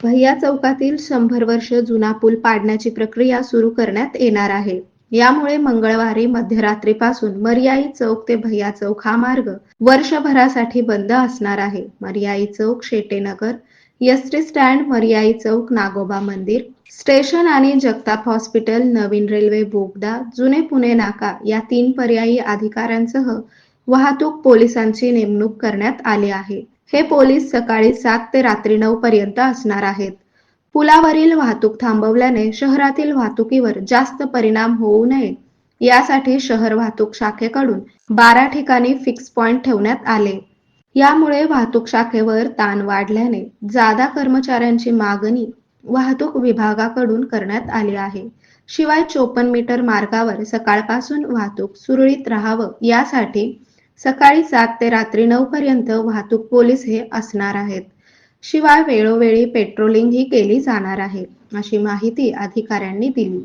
भैया चौकातील शंभर वर्ष जुना पूल पाडण्याची प्रक्रिया सुरू करण्यात येणार आहे. यामुळे मंगळवारी मध्यरात्रीपासून मर्याई चौक ते भैया चौक हा मार्ग वर्षभरासाठी बंद असणार आहे. Maryai Chowk Shetenagar ST stand Maryai Chowk Nagoba Mandir station आणि जगताप हॉस्पिटल नवीन रेल्वे बोगदा जुने पुणे नाका या तीन पर्यायी अधिकाऱ्यांसह वाहतूक पोलिसांची नेमणूक करण्यात आली आहे. हे पोलीस सकाळी सात ते रात्री नऊ पर्यंत असणार आहेत. पुलावरील वाहतूक थांबवल्याने शहरातील वाहतुकीवर जास्त परिणाम होऊ नये. यासाठी शहर वाहतूक शाखेकडून बारा ठिकाणी फिक्स पॉइंट ठेवण्यात आले. यामुळे वाहतूक शाखेवर ताण वाढल्याने जादा कर्मचाऱ्यांची मागणी वाहतूक विभागाकडून करण्यात आली आहे. शिवाय चोपन्न मीटर मार्गावर सकाळपासून वाहतूक सुरळीत राहावं यासाठी सकाळी सात ते रात्री नऊ पर्यंत वाहतूक पोलीस हे असणार आहेत. शिवाय वेळोवेळी पेट्रोलिंग ही केली जाणार आहे अशी माहिती अधिकाऱ्यांनी दिली.